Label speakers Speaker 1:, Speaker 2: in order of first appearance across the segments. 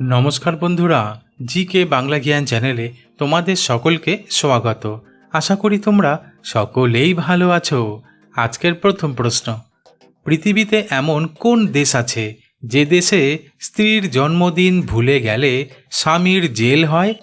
Speaker 1: নমস্কার বন্ধুরা জি কে বাংলা জ্ঞান চ্যানেলে তোমাদের সকলকে স্বাগত। আশা করি তোমরা সকলেই ভালো আছো। আজকের প্রথম প্রশ্ন, পৃথিবীতে এমন কোন দেশ আছে যে দেশে স্ত্রীর জন্মদিন ভুলে গেলে স্বামীর জেল হয়?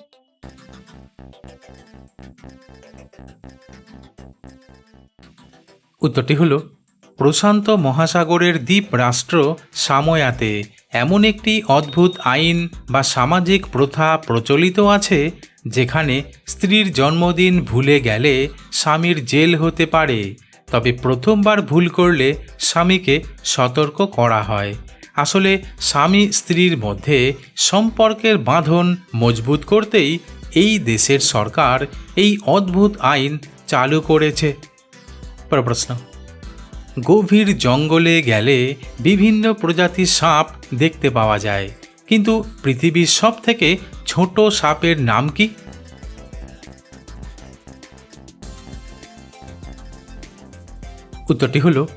Speaker 1: উত্তরটি হলো প্রশান্ত মহাসাগরের দ্বীপ রাষ্ট্র সাময়াতে এমন একটি অদ্ভুত আইন বা সামাজিক প্রথা প্রচলিত আছে যেখানে স্ত্রীর জন্মদিন ভুলে গেলে স্বামীর জেল হতে পারে। তবে প্রথমবার ভুল করলে স্বামীকে সতর্ক করা হয়। আসলে স্বামী স্ত্রীর মধ্যে সম্পর্কের বাঁধন মজবুত করতেই এই দেশের সরকার এই অদ্ভুত আইন চালু করেছে। পর প্রশ্ন। গভীর জঙ্গলে গেলে বিভিন্ন প্রজাতির সাপ দেখতে পাওয়া যায়। কিন্তু পৃথিবীর সব থেকে ছোট সাপের নাম কি? উত্তরটি হলো,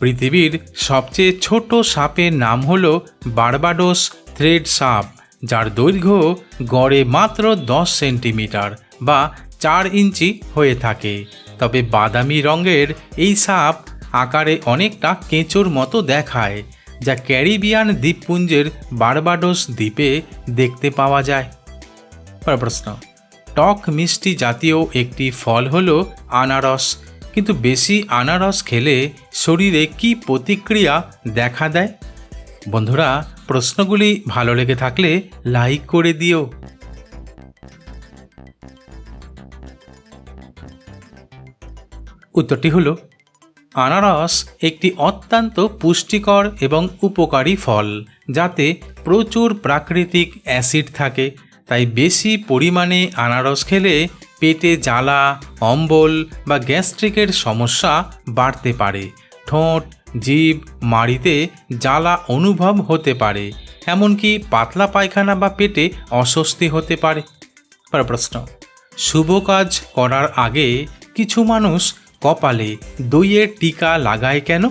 Speaker 1: পৃথিবীর সবচেয়ে ছোট সাপের নাম হলো বারবাডোস থ্রেড সাপ, যার দৈর্ঘ্য গড়ে মাত্র দশ সেন্টিমিটার বা চার ইঞ্চি হয়ে থাকে। তবে বাদামি রঙের এই সাপ আকারে অনেকটা কেঁচোর মতো দেখায়, যা ক্যারিবিয়ান দ্বীপপুঞ্জের বারবাডোস দ্বীপে দেখতে পাওয়া যায়। প্রশ্ন, টক মিষ্টি জাতীয় একটি ফল হল আনারস, কিন্তু বেশি আনারস খেলে শরীরে কি প্রতিক্রিয়া দেখা দেয়? বন্ধুরা, প্রশ্নগুলি ভালো লেগে থাকলে লাইক করে দিও। উত্তরটি হলো আনারস একটি অত্যন্ত পুষ্টিকর এবং উপকারী ফল, যাতে প্রচুর প্রাকৃতিক অ্যাসিড থাকে। তাই বেশি পরিমাণে আনারস খেলে পেটে জ্বালা, অম্বল বা গ্যাস্ট্রিকের সমস্যা বাড়তে পারে। ঠোঁট জীব মাড়িতে জ্বালা অনুভব হতে পারে, এমনকি পাতলা পায়খানা বা পেটে অস্বস্তি হতে পারে। প্রশ্ন, শুভ কাজ করার আগে কিছু মানুষ কপালে দইয়ের টিকা লাগায় কেন?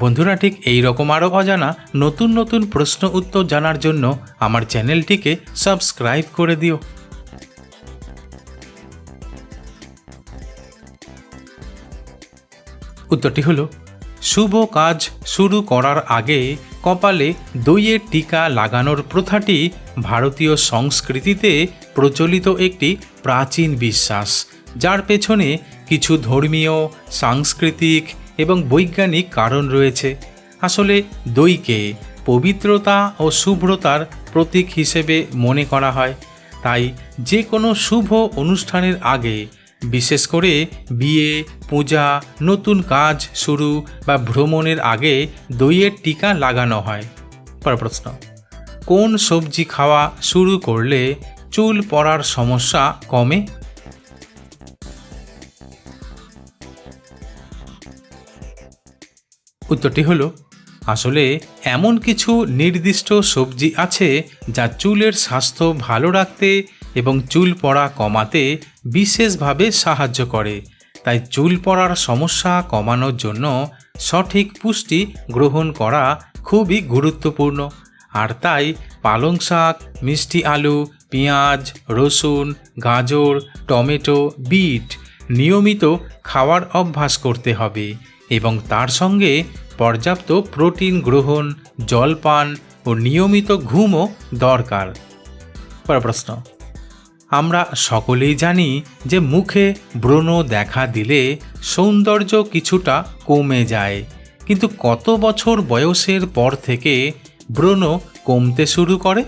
Speaker 1: বন্ধুরা, ঠিক এই রকম আরও অজানা নতুন নতুন প্রশ্ন উত্তর জানার জন্য আমার চ্যানেলটিকে সাবস্ক্রাইব করে দিও। উত্তরটি হলো, শুভ কাজ শুরু করার আগে কপালে দইয়ের টিকা লাগানোর প্রথাটি ভারতীয় সংস্কৃতিতে প্রচলিত একটি প্রাচীন বিশ্বাস, যার পেছনে কিছু ধর্মীয়, সাংস্কৃতিক এবং বৈজ্ঞানিক কারণ রয়েছে। আসলে দইকে পবিত্রতা ও শুভ্রতার প্রতীক হিসেবে মনে করা হয়। তাই যে কোনো শুভ অনুষ্ঠানের আগে, বিশেষ করে বিয়ে, পূজা, নতুন কাজ শুরু বা ভ্রমণের আগে দইয়ের টিকা লাগানো হয়। পর প্রশ্ন, কোন সবজি খাওয়া শুরু করলে চুল পড়ার সমস্যা কমে? উত্তরটি হলো, আসলে এমন কিছু নির্দিষ্ট সবজি আছে যা চুলের স্বাস্থ্য ভালো রাখতে এবং চুল পড়া কমাতে বিশেষভাবে সাহায্য করে। তাই চুল পড়ার সমস্যা কমানোর জন্য সঠিক পুষ্টি গ্রহণ করা খুবই গুরুত্বপূর্ণ। আর তাই পালং শাক, মিষ্টি আলু, পেঁয়াজ, রসুন, গাজর, টমেটো, বিট নিয়মিত খাওয়ার অভ্যাস করতে হবে এবং তার সঙ্গে পর্যাপ্ত প্রোটিন গ্রহণ, জলপান ও নিয়মিত ঘুমও দরকার। পর প্রশ্ন। আমরা সকলেই জানি যে মুখে ব্রণ দেখা দিলে সৌন্দর্য কিছুটা কমে যায়, কিন্তু কত বছর বয়সের পর থেকে ব্রণ কমতে শুরু করে?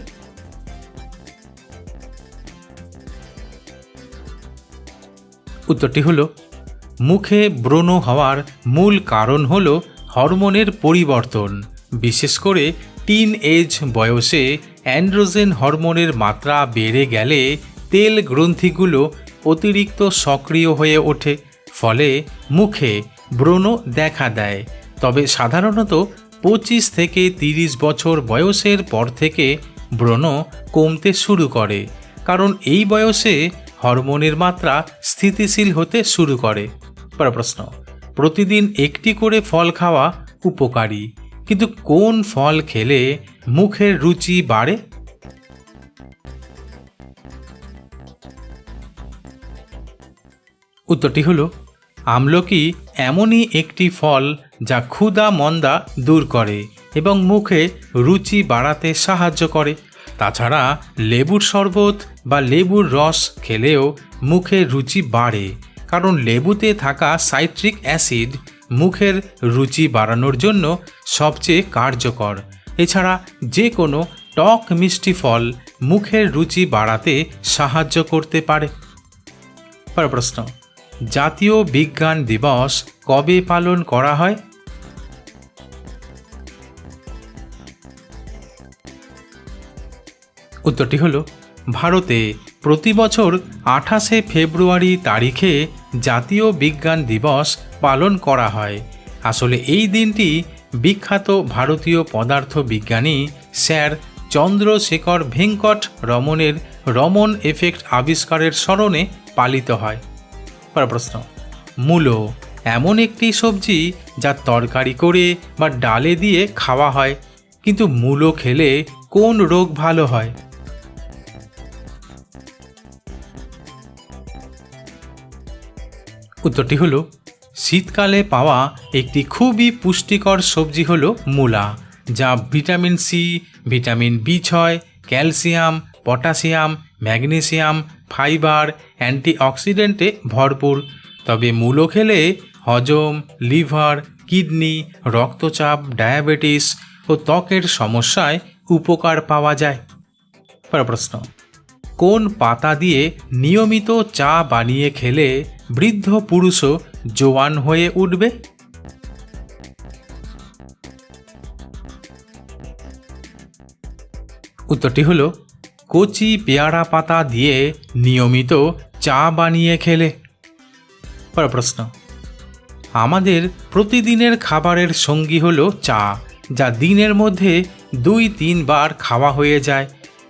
Speaker 1: উত্তরটি হলো, মুখে ব্রণ হওয়ার মূল কারণ হলো হরমোনের পরিবর্তন, বিশেষ করে টিন এজ বয়সে অ্যান্ড্রোজেন হরমোনের মাত্রা বেড়ে গেলে তেল গ্রন্থিগুলো অতিরিক্ত সক্রিয় হয়ে ওঠে, ফলে মুখে ব্রণ দেখা দেয়। তবে সাধারণত পঁচিশ থেকে তিরিশ বছর বয়সের পর থেকে ব্রণ কমতে শুরু করে, কারণ এই বয়সে হরমোনের মাত্রা স্থিতিশীল হতে শুরু করে। পর প্রশ্ন প্রতিদিন একটি করে ফল খাওয়া উপকারী। কিন্তু কোন ফল খেলে মুখের রুচি বাড়ে? উত্তরটি হল, আমলকি এমনই একটি ফল যা ক্ষুদা মন্দা দূর করে এবং মুখে রুচি বাড়াতে সাহায্য করে। তাছাড়া লেবুর শরবত বা লেবুর রস খেলেও মুখে রুচি বাড়ে। কারণ লেবুতে থাকা সাইট্রিক অ্যাসিড মুখের রুচি বাড়ানোর জন্য সবচেয়ে কার্যকর। এছাড়া যে কোনো টক মিষ্টি ফল মুখের রুচি বাড়াতে সাহায্য করতে পারে। পরের প্রশ্ন, জাতীয় বিজ্ঞান দিবস কবে পালন করা হয়? উত্তরটি হলো, ভারতে প্রতি বছর আঠাশে ফেব্রুয়ারি তারিখে জাতীয় বিজ্ঞান দিবস পালন করা হয়। আসলে এই দিনটি বিখ্যাত ভারতীয় পদার্থ বিজ্ঞানী স্যার চন্দ্রশেখর ভেঙ্কট রমনের রমন এফেক্ট আবিষ্কারের স্মরণে পালিত হয়। প্রশ্ন, মূলো এমন একটি সবজি যা তরকারি করে বা ডালে দিয়ে খাওয়া হয়, কিন্তু মূলো খেলে কোন রোগ ভালো হয়? উত্তরটি হলো, শীতকালে পাওয়া একটি খুবই পুষ্টিকর সবজি হলো মূলা, যা ভিটামিন সি, ভিটামিন বি ছয়, ক্যালসিয়াম, পটাশিয়াম, ম্যাগনেসিয়াম, ফাইবার, অ্যান্টিঅক্সিডেন্টে ভরপুর। তবে মূলো খেলে হজম, লিভার, কিডনি, রক্তচাপ, ডায়াবেটিস ও ত্বকের সমস্যায় উপকার পাওয়া যায়। প্রশ্ন কোন পাতা দিয়ে নিয়মিত চা বানিয়ে খেলে বৃদ্ধ পুরুষও জোয়ান হয়ে উঠবে? উত্তরটি হলো, কচি পেয়ারা পাতা দিয়ে নিয়মিত চা বানিয়ে খেলে। পর প্রশ্ন, আমাদের প্রতিদিনের খাবারের সঙ্গী হলো চা, যা দিনের মধ্যে দুই তিনবার খাওয়া হয়ে যায়।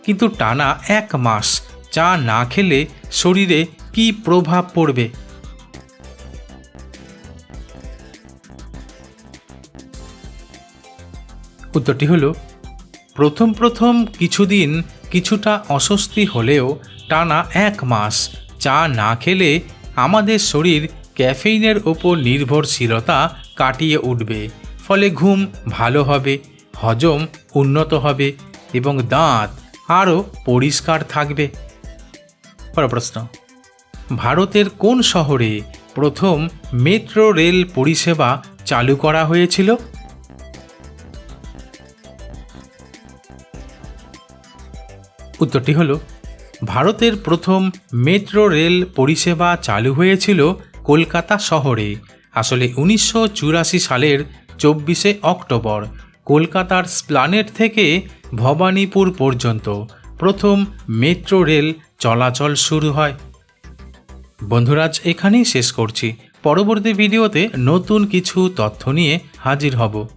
Speaker 1: কিন্তু টানা এক মাস চা না খেলে শরীরে কি প্রভাব পড়বে? উত্তরটি হলো, প্রথম প্রথম কিছুদিন কিছুটা অস্বস্তি হলেও টানা এক মাস চা না খেলে আমাদের শরীর ক্যাফেইনের ওপর নির্ভরশীলতা কাটিয়ে উঠবে, ফলে ঘুম ভালো হবে, হজম উন্নত হবে এবং দাঁত আরও পরিষ্কার থাকবে। প্রশ্ন। ভারতের কোন শহরে প্রথম মেট্রো রেল পরিষেবা চালু করা হয়েছিল? উত্তরটি হল, ভারতের প্রথম মেট্রো রেল পরিষেবা চালু হয়েছিল কলকাতা শহরে। আসলে উনিশশো চুরাশি সালের চব্বিশে অক্টোবর কলকাতার স্প্লানেট থেকে ভবানীপুর পর্যন্ত প্রথম মেট্রো রেল চলাচল শুরু হয়। বন্ধুরাজ এখানেই শেষ করছি। পরবর্তী ভিডিওতে নতুন কিছু তথ্য নিয়ে হাজির হব।